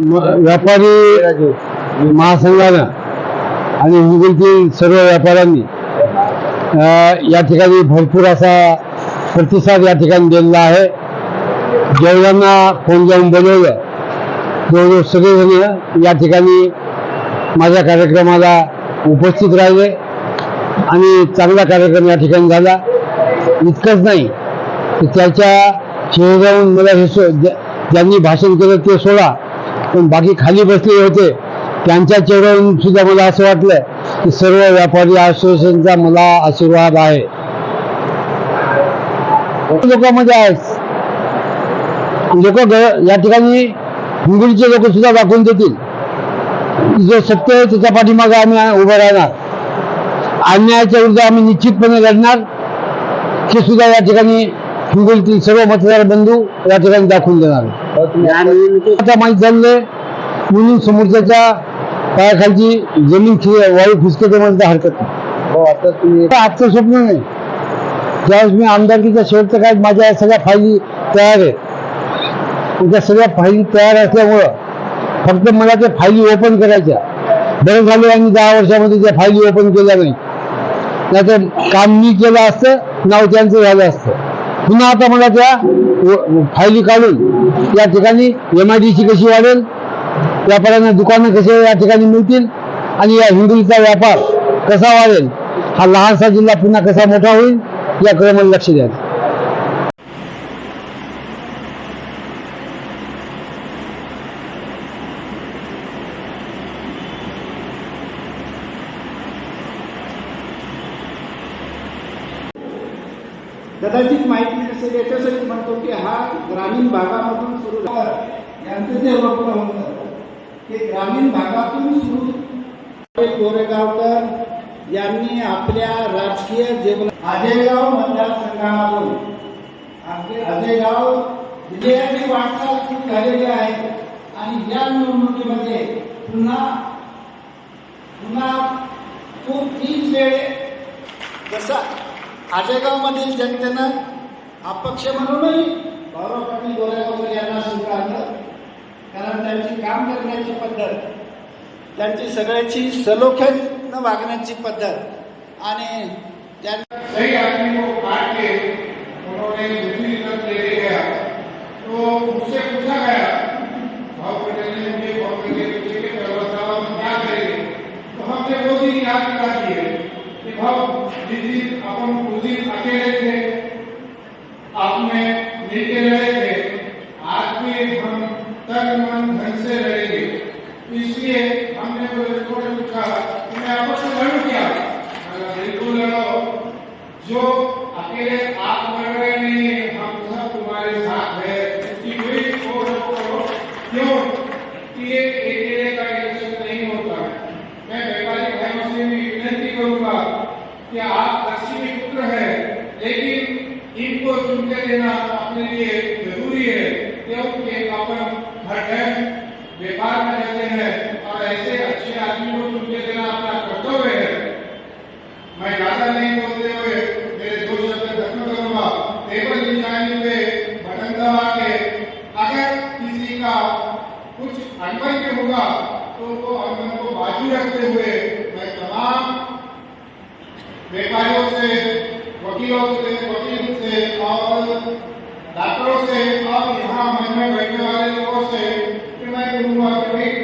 व्यापारी महासंघानं आणि हिंगोलीतील सर्व व्यापाऱ्यांनी या ठिकाणी भरपूर असा प्रतिसाद या ठिकाणी दिलेला आहे. जेवढ्यांना फोन जाऊन बोलवलं जवळजवळ सगळेजण या ठिकाणी माझ्या कार्यक्रमाला उपस्थित राहिले आणि चांगला कार्यक्रम या ठिकाणी झाला. इतकंच नाही तर त्याच्या चेहऱ्यावरून मला हे सो ज्या- ज्यांनी भाषण केलं ते सोडा. पण बाकी खाली बसले होते. त्यांच्या चेहऱ्यावरून सुद्धा मला असं वाटलं की सर्व व्यापारी असोसिएशनचा मला आशीर्वाद आहे. लोकांमध्ये आहेत. लोक या ठिकाणी हिंगोलीचे लोक सुद्धा दाखवून देतील. जो सत्य आहे त्याच्या पाठीमागे आम्ही उभं राहणार. अन्यायाच्या विरुद्ध आम्ही निश्चितपणे लढणार. हे सुद्धा या ठिकाणी हिंगोलीतील सर्व मतदार बंधू या ठिकाणी दाखवून देणार आता माहीत झाले म्हणून समोरच्याच्या पायाखालची जमीन वायू फिसकते म्हणता हरकत नाही. हो आजचं स्वप्न नाही. त्यावेळेस मी आमदारकीच्या शेवटच्या काळात माझ्या सगळ्या फायली तयार आहेत. त्या सगळ्या फायली तयार असल्यामुळं फक्त मला त्या फायली ओपन करायच्या. बरं झालं आणि दहा वर्षामध्ये त्या फायली ओपन केल्या नाही. नाहीतर काम मी केलं असतं नाव त्यांचं झालं असतं. पुन्हा आता मला त्या व- फायली काढून या ठिकाणी एम आय डी सी कशी वाढेल व्यापाऱ्यांना दुकानं कसे या ठिकाणी मिळतील आणि या हिंगोलीचा व्यापार कसा वाढेल हा लहानसा जिल्हा पुन्हा कसा मोठा होईल याकडे मला लक्ष द्यायचं कदाचित माहिती नसेल याच्यासाठी म्हणतो की हा ग्रामीण भागामधून सुरू यांचं जे वक्तव्य होतं ते ग्रामीण भागातून सुरू गोरेगावकर यांनी आपल्या राजकीय जीवन अजयगाव मतदारसंघामधून आपले अजयगाव विजयाची वाटचाल सुरू झालेली आहे आणि या निवडणुकीमध्ये पुन्हा पुन्हा खूप तीच वेळ जसा अजयगावमधील जनतेनं अपक्ष म्हणूनही गौरव पाटील गोरेगावकर यांना स्वीकारलं कारण त्यांची काम करण्याची पद्धत त्यांची सगळ्याची सलोख्यानं वागण्याची पद्धत आणि त्यांनी मन से रहेंगे। इसलिए हमने में लड़ू बिल्कुल लड़ो जो अकेले आप लड़ रहे नहीं हैं, हम सब तुम्हारे साथ है। इसकी कोई छोड़ क्यों? कि ये अकेले का इलेक्शन नहीं होता। मैं व्यापारी भाइयों से भी विनती करूँगा कि आप लक्ष्मी पुत्र है लेकिन इनको चुनके देना अपने लिए ज़रूरी है। क्योंकि अपन हर टाइम व्यापार में रहते हैं। और ऐसे अच्छे आदमी को चुन के देना अपना कर्तव्य है। मैं ज़्यादा नहीं बोलते हुए मेरे दो शब्द खत्म करूँगा। टेबल निशानी पे बटन दबा के अगर किसी का कुछ अनबन में होगा तो वो अनबन को बाजू रखते हुए मैं तमाम व्यापारियों से, वकीलों से, वकील से और डॉक्टरों से और यहाँ मन में बैठने वाले लोगों से कि मैं कहूँगा कि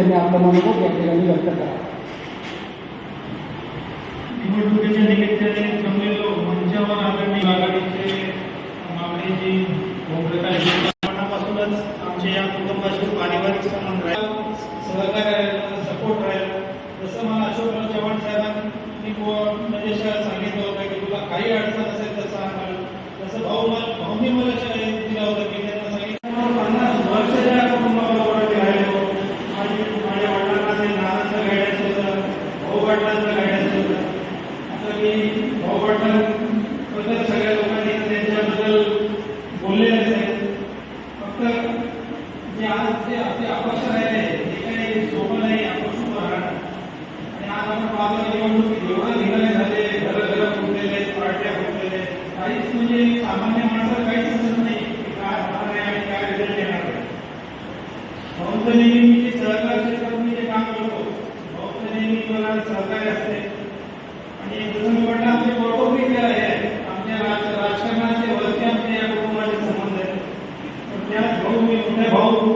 त्यांनी आपलं मनोगत या ठिकाणी व्यक्त करा निवडणुकीच्या निमित्ताने जमलेलो मंचावर आघाडी आघाडीचे मागणीची भूमिका सोपं नाही आपण राहणार आणि आज आपण पाहतो एवढं झाले फुटलेले पार्ट्या फुटलेल्या काहीच म्हणजे सामान्य माणसाला काहीच समजत नाही काय होणार आहे आणि काय रिझल्ट येणार आहे नेहमी मी जे सहकार क्षेत्रात मी जे काम करतो बौद्ध नेहमी मला सहकार्य असते आणि जसं मी म्हटलं आमचे कौटुंबिक हे आहे आमच्या राज- राजकारणाचे वरती आमचे या कुटुंबाचे संबंध आहेत पण त्यात भाऊ मी मोठे भाऊ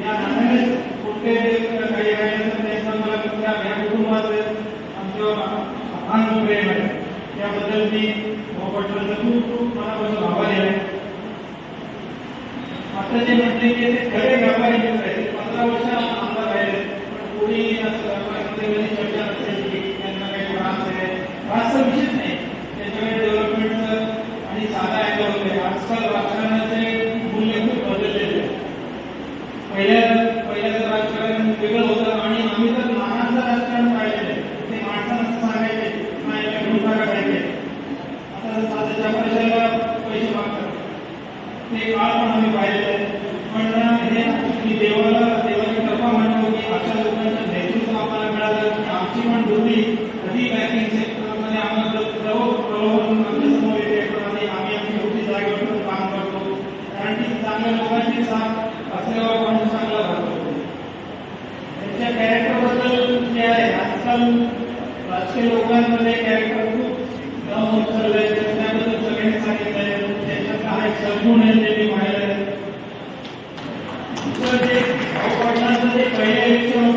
या नात्याने कुठे काही राहिले तर त्यांचा मला त्या या कुटुंबाचं आमच्यावर अफान प्रेम आहे त्याबद्दल मी भाऊ पाटलांचा खूप खूप मनापासून आभारी आहे आता जे म्हटले की ते खरे व्यापारी मित्र आहेत पंधरा वर्ष आमदार राहिले पण कोणी चर्चा नसायची त्यांना काही त्रास आहे. त्रासचा विषयच नाही. त्याच्यामुळे डेव्हलपमेंटचं आणि साधा ऐकलं आजकाल राजकारणाचे मूल्य खूप बदललेले आहे. पहिल्या पहिल्याचं राजकारण वेगळं होतं आणि आम्ही तर लहानाचं राजकारण पाहिलेलं आहे ते माणसांना सांगायचे नाही घेऊन टाका पाहिजे आता जर साध्याच्या पैशाला पैसे मागतात ते काळ पण आम्ही पाहिलेलं आहे पण हे की देवाला देवाची कृपा म्हणतो की अशा लोकांचं नेतृत्व आम्हाला मिळालं की आमची पण बुद्धी कधी बँकिंग सेक्टरमध्ये आम्हाला प्रलोभ प्रलोभन आमच्यासमोर येते आणि आम्ही आमची बुद्धी जागेवर ठेवून काम करतो कारण की चांगल्या लोकांची साथ असल्यावर माणूस चांगला राहतो त्यांच्या कॅरेक्टरबद्दल जे आहे आजकाल राजकीय लोकांमध्ये कॅरेक्टर खूप डाऊन होत चाललंय त्याबद्दल सगळ्यांनी सांगितलंय त्याच्यात काय सद्गुण आहे ते मी दुसरं जे भाऊ पाटलांचं जे पहिले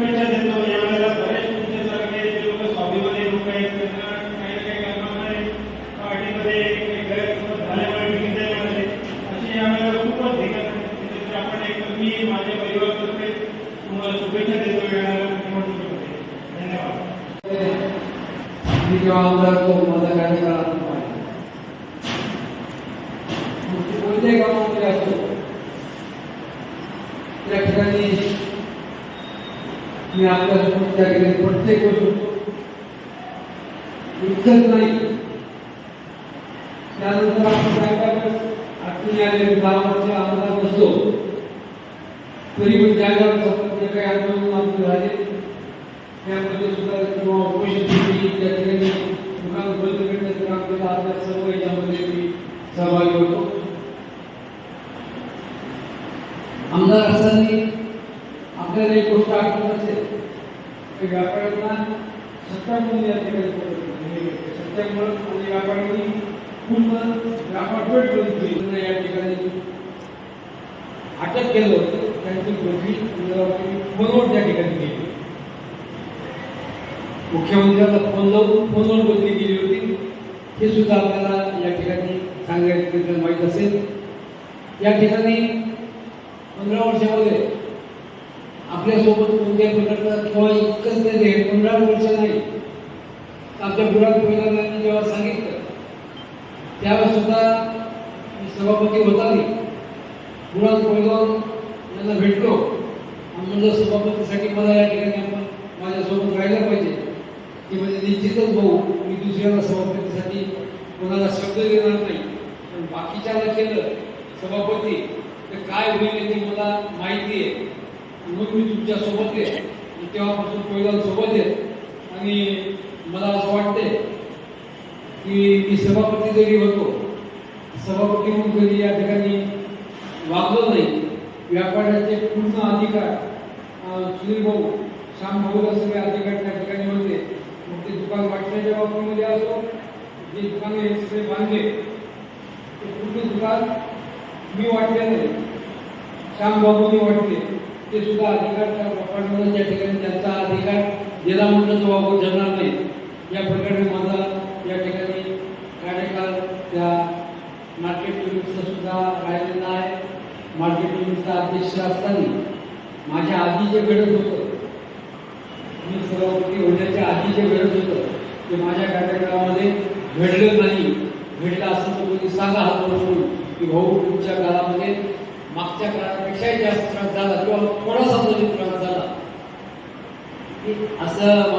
शुभेच्छा देतो यावेळेला बरेच तुमच्यासारखे जे लोक स्वाभिमानी लोक आहेत त्यांना काही काही कारणामुळे पार्टीमध्ये गैरसमज झाल्यामुळे नाही मिळाले अशी यावेळेला खूपच आपण एक मी माझ्या परिवारातर्फे तुम्हाला शुभेच्छा देतो येणाऱ्या निवडणुकीमध्ये धन्यवाद मी जेव्हा आमदार होतो माझा कार्यकाळ कोणत्याही असतो त्या ठिकाणी मी आपल्यासोबत त्या ठिकाणी प्रत्येक गोष्ट इतकंच नाही। त्यानंतर आपण काय काय अडचणी आले दहा वर्ष आमदार नसतो तरी पण जागेवर जे काही आंदोलन आमचे झाले त्यामध्ये सुद्धा किंवा उपोषण केली त्या ठिकाणी दुकान बंद करण्याचं काम केलं आपल्या सर्व याच्यामध्ये मी सहभागी होतो आमदार असताना आपल्याला एक गोष्ट आठवत असेल. की व्यापाऱ्यांना सत्यामुळे या ठिकाणी सत्यामुळे आणि व्यापाऱ्यांनी पूर्ण व्यापार पेट बंद या ठिकाणी अटक केलं होतं. त्यांची गोष्टी फोनवर त्या ठिकाणी केली मुख्यमंत्र्याला फोन लावून फोनवर बदली केली होती. हे सुद्धा आपल्याला या ठिकाणी सांगायचं माहीत असेल. या ठिकाणी पंधरा वर्षामध्ये आपल्यासोबत कोणत्याही प्रकारचा किंवा इतकंच नाही पंधरा वर्ष नाही आमच्या बुराक पहिल्यांदा जेव्हा सांगितलं त्यावेळेस सुद्धा सभापती होता नाही बुराक पैलवान यांना भेटलो. म्हणजे सभापतीसाठी मला या ठिकाणी आपण माझ्यासोबत राहायला पाहिजे. की म्हणजे निश्चितच भाऊ मी दुसऱ्याला सभापतीसाठी कोणाला शब्द देणार नाही. पण बाकीच्याला केलं सभापती तर काय होईल याची मला माहिती आहे. म्हणून मी तुमच्यासोबत आहे मी तेव्हापासून पहिला सोबत आहे आणि मला असं वाटते की मी सभापती जरी होतो सभापती म्हणून कधी या ठिकाणी वागलो नाही. व्यापाऱ्याचे पूर्ण अधिकार सुनील भाऊ श्याम भाऊला सगळे अधिकार त्या ठिकाणी होते. मग ते दुकान वाटण्याच्या बाबतीमध्ये असो जे दुकाने सगळे बांधले. ते पूर्ण दुकान मी वाटले नाही. श्याम बाबूंनी वाटले. ते सुद्धा अधिकार त्या व्यापाऱ्यांना त्या ठिकाणी त्यांचा अधिकार दिला म्हटलं तो वापर ठरणार नाही. या प्रकारे माझा या ठिकाणी कार्यकाळ त्या मार्केट युनिटचा सुद्धा राहिलेला आहे. मार्केट युनिटचा अध्यक्ष असताना माझ्या आधी जे घडत होतं. मी सभापती होण्याच्या आधी जे घडत होतं. ते माझ्या कार्यकाळामध्ये घडलं नाही. घडलं असं तर कोणी सांगा हात म्हणून की भाऊ तुमच्या काळामध्ये मागच्या काळापेक्षाही जास्त त्रास झाला. किंवा थोडासा जरी त्रास झाला. असं